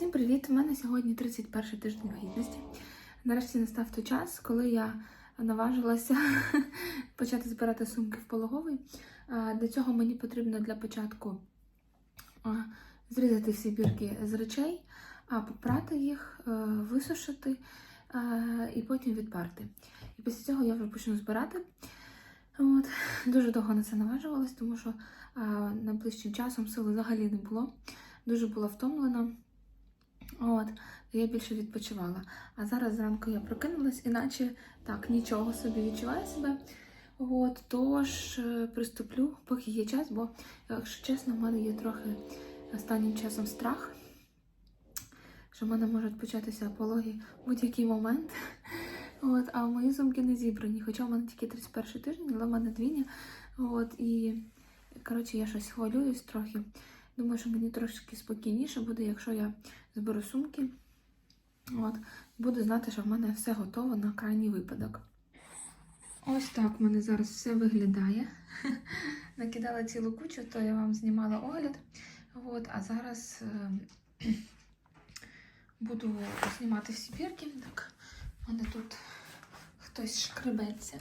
Всім привіт! У мене сьогодні 31 тиждень вагітності. Нарешті настав той час, коли я наважилася почати збирати сумки в пологовий. Для цього мені потрібно для початку зрізати всі бірки з речей, а попрати їх, е, висушити і потім відпарти. І після цього я вже почну збирати. От. Дуже довго на це наважувалась, тому що найближчим часом сили взагалі не було. Дуже була втомлена. От, я більше відпочивала. А зараз зранку я прокинулась, іначе так, нічого собі відчуваю себе. От, тож е, приступлю, поки є час, бо, якщо чесно, в мене є трохи останнім часом страх, що в мене можуть початися пологи в будь-який момент. От, а мої сумки не зібрані. Хоча в мене тільки 31 тиждень, але в мене двійня. От, і, коротше, я щось хвилююсь трохи. Думаю, що мені трошки спокійніше буде, якщо я зберу сумки. От, буду знати, що в мене все готово на крайній випадок. Ось так в мене зараз все виглядає. Накидала цілу кучу, то я вам знімала огляд. От, а зараз е, буду знімати всі бірки. Так, в мене тут хтось шкребеться.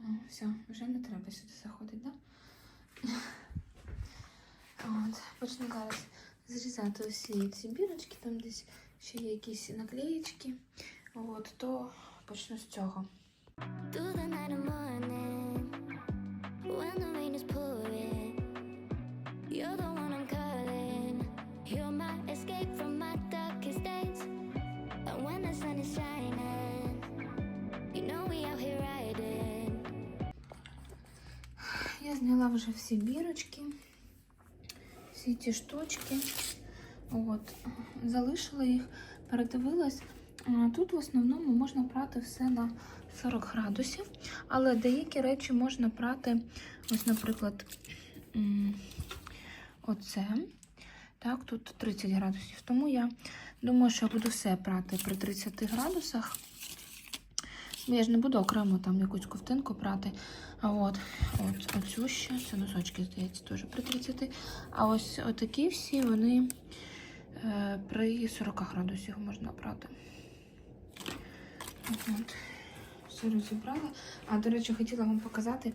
О, все, вже не треба сюди заходити, так? Да? От, почну зараз зрізати усі ці бірочки, там десь ще є якісь наклеєчки. От, то почну з цього. You're my escape from my darkest days. And when the sun is shining, вже всі бірочки, всі ті штучки. От, залишила їх, передивилась. Тут в основному можна прати все на 40 градусів, але деякі речі можна прати, ось, наприклад, оце. Так, тут 30 градусів. Тому я думаю, що я буду все прати при 30 градусах. Я ж не буду окремо там якусь ковтинку прати. А от, от оцю ще, це носочки, здається, теж при 30. А ось отакі всі вони е, при 40 градусів можна прати. От. Все розібрала. А, до речі, хотіла вам показати.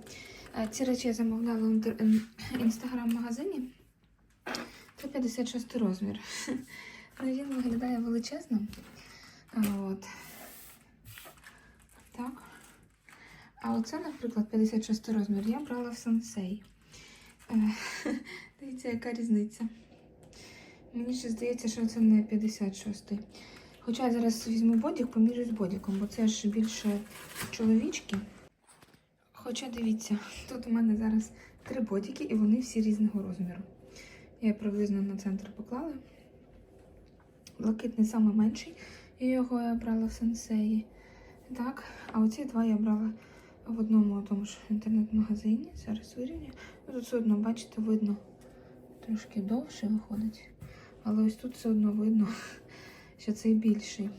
Е, Ці речі я замовляла в інстаграм-магазині. Це 56 розмір. Він виглядає величезно. От. Так. А оце, наприклад, 56 розмір я брала в сенсей. Е, Дивіться, яка різниця. Мені ще здається, що це не 56. Хоча я зараз візьму бодік, помірю з бодіком, бо це ж більше чоловічки. Хоча дивіться, тут у мене зараз три бодіки, і вони всі різного розміру. Я приблизно на центр поклала. Блакитний самий менший, і його я брала в сенсеї. Так, а оці два я брала в одному тому ж інтернет-магазині. Зараз вирівнюю. Ну, Тут все одно, бачите, видно трошки довше виходить. Але ось тут все одно видно, що цей більший.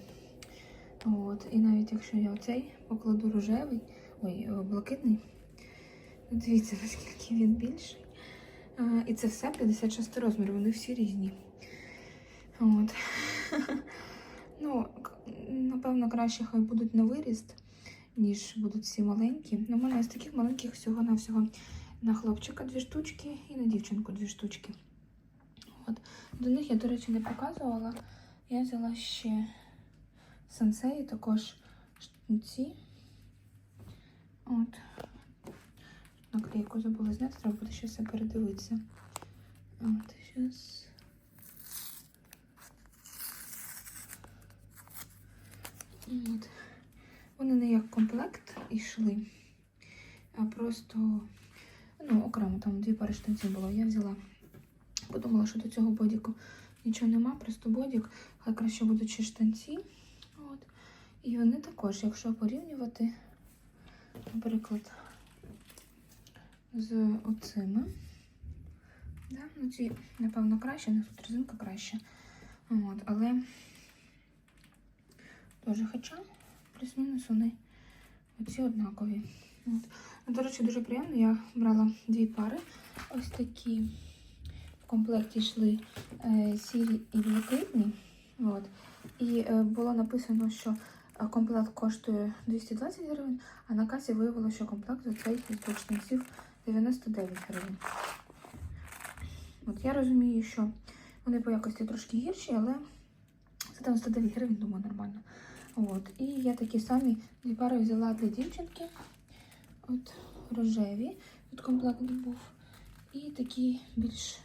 От. І навіть якщо я оцей покладу рожевий, ой, блакитний, то дивіться, наскільки він більший. А, і це все 56 розмір, вони всі різні. От. ну, напевно, краще хай будуть на виріст, ніж будуть всі маленькі. Ну, у мене з таких маленьких всього-навсього на хлопчика дві штучки і на дівчинку дві штучки. От. До них я, до речі, не показувала. Я взяла ще сенсеї, також ці. От. Наклейку забула зняти, треба буде ще все передивитися. От, зараз. От. Вони не як комплект йшли, а просто ну, окремо там дві пари штанців було. Я взяла, подумала, що до цього бодіку нічого нема, просто бодік, хай краще будуть ще штанці. От. І вони також, якщо порівнювати, наприклад, з оцими. Да? Ну, ці, напевно, краще, у них тут резинка краще. От, але теж хоча плюс-мінус вони оці однакові. От. До речі, дуже приємно. Я брала дві пари. Ось такі в комплекті йшли е, сірі і блакитні. От. І е, було написано, що е, комплект коштує 220 гривень, а на касі виявилося, що комплект за цей з рушниців 99 гривень. От я розумію, що вони по якості трошки гірші, але за 99 гривень, думаю, нормально. От. І я такі самі дві пари взяла для дівчинки. От рожеві. Тут комплект був. І такі більш,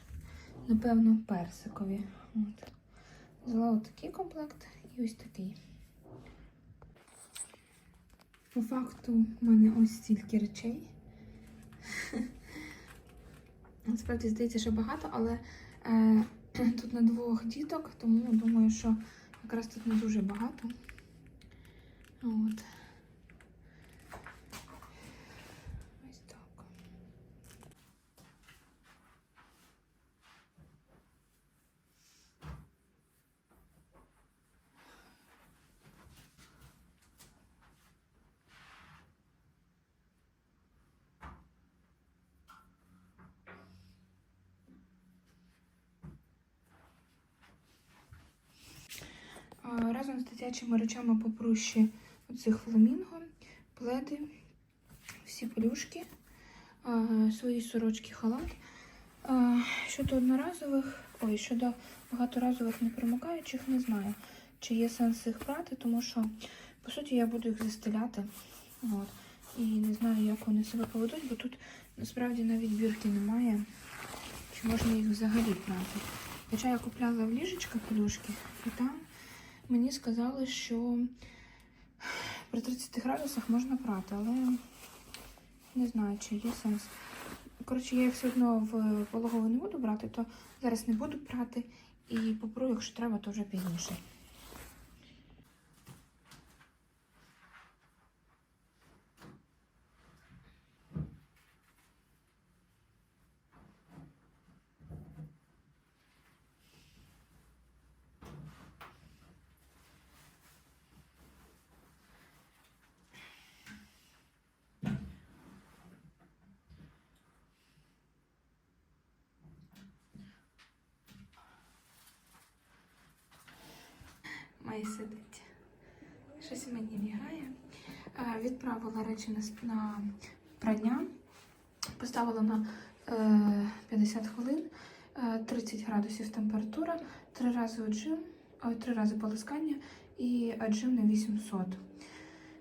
напевно, персикові. От. Взяла от такий комплект і ось такий. По факту в мене ось стільки речей. Насправді здається, що багато, але е, тут на двох діток, тому думаю, що якраз тут не дуже багато. От. Ось так. Разом з дитячими речами попроще оцих фламінго, пледи, всі плюшки, свої сорочки, халат. Щодо одноразових, ой, щодо багаторазових непромокаючих, не знаю, чи є сенс їх брати, тому що, по суті, я буду їх застеляти. От. І не знаю, як вони себе поведуть, бо тут насправді навіть бірки немає. Чи можна їх взагалі брати? Хоча я купляла в ліжечка плюшки, і там мені сказали, що при 30 градусах можна прати, але не знаю, чи є сенс. Коротше, я їх все одно в пологову не буду брати, то зараз не буду прати і попру, якщо треба, то вже пізніше. Має сидить. Щось мені лягає. Е, Відправила речі на, прання. Поставила на е, 50 хвилин, е, 30 градусів температура, три рази отжим, три рази полискання і отжим на 800.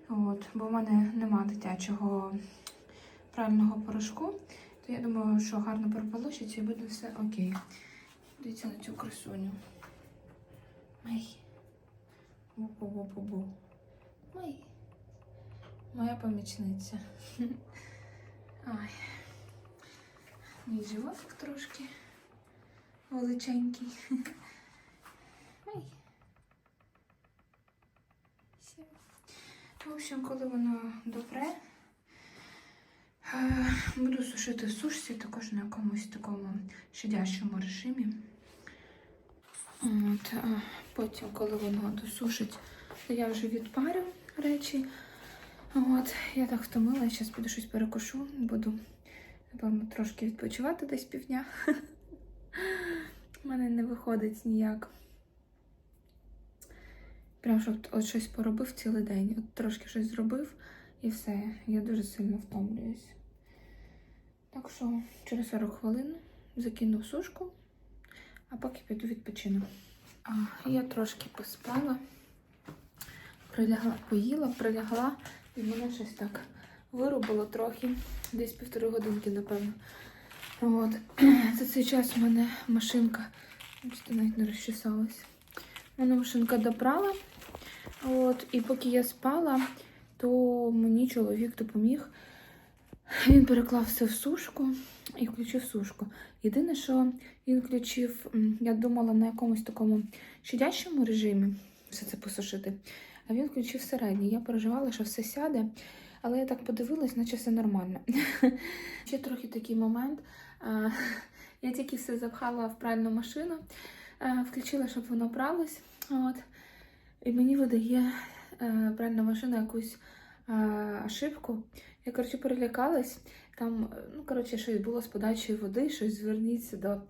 От, бо в мене нема дитячого прального порошку, то я думаю, що гарно прополощиться і буде все окей. Дивіться на цю красуню. Ай. Бу-бу-бу-бу-бу. Ой. Моя помічниця. Ай. Мій животик трошки величенький. Все. В общем, коли воно допре, е, буду сушити в сушці, також на якомусь такому щадящому режимі. От, потім, коли воно досушить, то я вже відпарю речі. От, я так втомила, зараз піду щось перекушу, буду, напевно, трошки відпочивати десь півдня. У мене не виходить ніяк. Прям щоб от щось поробив цілий день. От трошки щось зробив і все. Я дуже сильно втомлююсь. Так що через 40 хвилин закину сушку, а поки піду відпочину. Я трошки поспала, прилягла, поїла, прилягла, і мене щось так вирубило трохи, десь півтори годинки, напевно. От. За цей час у мене машинка, бачите, навіть не розчесалась. У мене машинка добрала. От, і поки я спала, то мені чоловік допоміг. Він переклав все в сушку і включив сушку. Єдине, що він включив, я думала, на якомусь такому щадящому режимі все це посушити, а він включив середній. Я переживала, що все сяде, але я так подивилась, наче все нормально. Ще трохи такий момент. Я тільки все запхала в пральну машину, включила, щоб воно пралось. От. І мені видає е, пральна машина якусь ошибку. Я, коротше, перелякалась. Там, е, ну, коротше, щось було з подачею води, щось зверніться до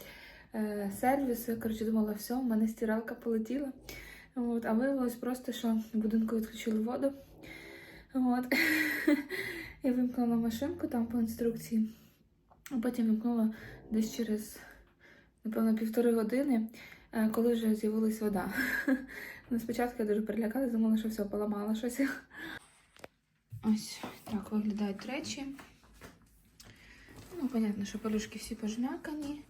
е, сервісу. Я коротше думала, все, в мене стиралка полетіла. От, а виявилось просто, що в будинку відключили воду. От. Я вимкнула машинку там по інструкції, а потім вимкнула десь через, напевно, півтори години, е, коли вже з'явилась вода. Ну, спочатку я дуже перелякалася, думала, що все, поламала щось. Ось так виглядають речі. Ну, понятно, що полюшки всі пожмякані.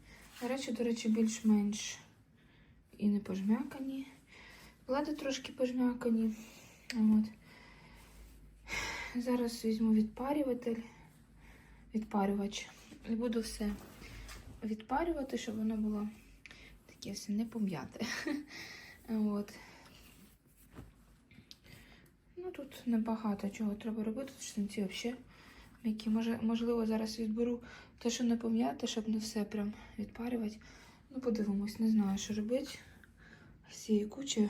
Речі, до речі, більш-менш і не пожмякані. Лади трошки пожмякані. От. Зараз візьму відпарюватель, відпарювач. І буду все відпарювати, щоб воно було таке все не пом'яте. От. Ну тут небагато чого треба робити. Штанці взагалі м'які. Може, можливо, зараз відберу те, що не пом'яти, щоб не все прям відпарювати. Ну, подивимось, не знаю, що робити з цією кучею.